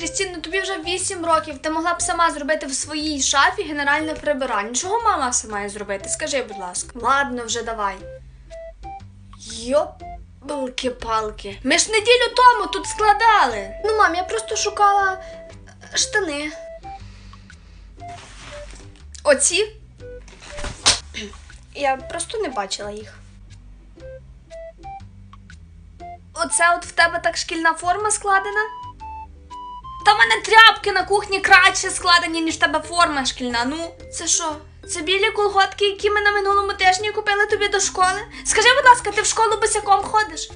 Крістін, ну тобі вже 8 років. Ти могла б сама зробити в своїй шафі генеральне прибирання. Чого мама все має зробити? Скажи, будь ласка. Ладно, вже давай. Йопалки-палки. Ми ж неділю тому тут складали. Ну, мам, я просто шукала е, штани. Оці? Я просто не бачила їх. Оце от в тебе так шкільна форма складена? Та в мене тряпки на кухні краще складені, ніж тебе форма шкільна. Ну, це що? Це білі колготки, які ми на минулому тижні купили тобі до школи? Скажи, будь ласка, ти в школу босяком ходиш?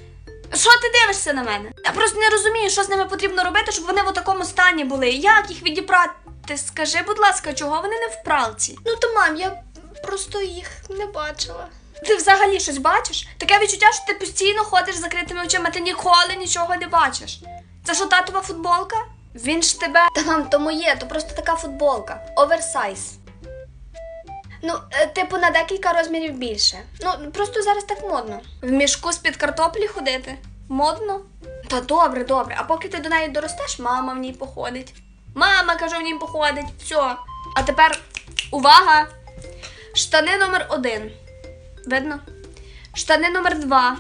Що ти дивишся на мене? Я просто не розумію, що з ними потрібно робити, щоб вони в такому стані були. Як їх відібрати? Скажи, будь ласка, чого вони не в пралці? Ну то мам, я просто їх не бачила. Ти взагалі щось бачиш? Таке відчуття, що ти постійно ходиш з закритими очима, ти ніколи нічого не бачиш. Це що татова футболка? Він ж тебе. Та мам, то моє, то просто така футболка. Оверсайз. Ну, е, типу, на декілька розмірів більше. Ну, просто зараз так модно. В мішку з-під картоплі ходити. Модно? Та добре, добре. А поки ти до неї доростеш, мама в ній походить. Мама, кажу, в ній походить. Все. А тепер увага! Штани номер один. Видно? Штани номер два.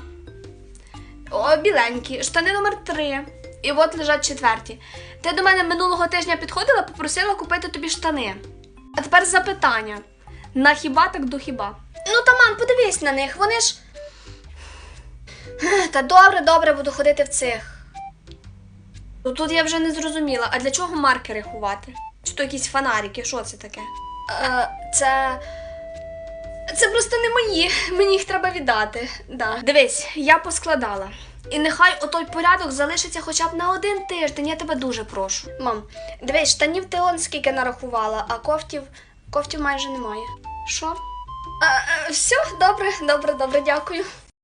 О, біленькі. Штани номер три. І от лежать четверті. Ти до мене минулого тижня підходила, попросила купити тобі штани. А тепер запитання. На хіба так до хіба? Ну та мам, подивись на них, вони ж. Та добре, добре, буду ходити в цих. Ну тут я вже не зрозуміла, а для чого маркери ховати? Чи то якісь фонарики, що це таке? Е, це. Це просто не мої, мені їх треба віддати. Да. Дивись, я поскладала. І нехай отой порядок залишиться хоча б на один тиждень, я тебе дуже прошу. Мам, дивись, штанів ти он скільки нарахувала, а кофтів, кофтів майже немає. Що? Е, все, добре, добре, добре, дякую.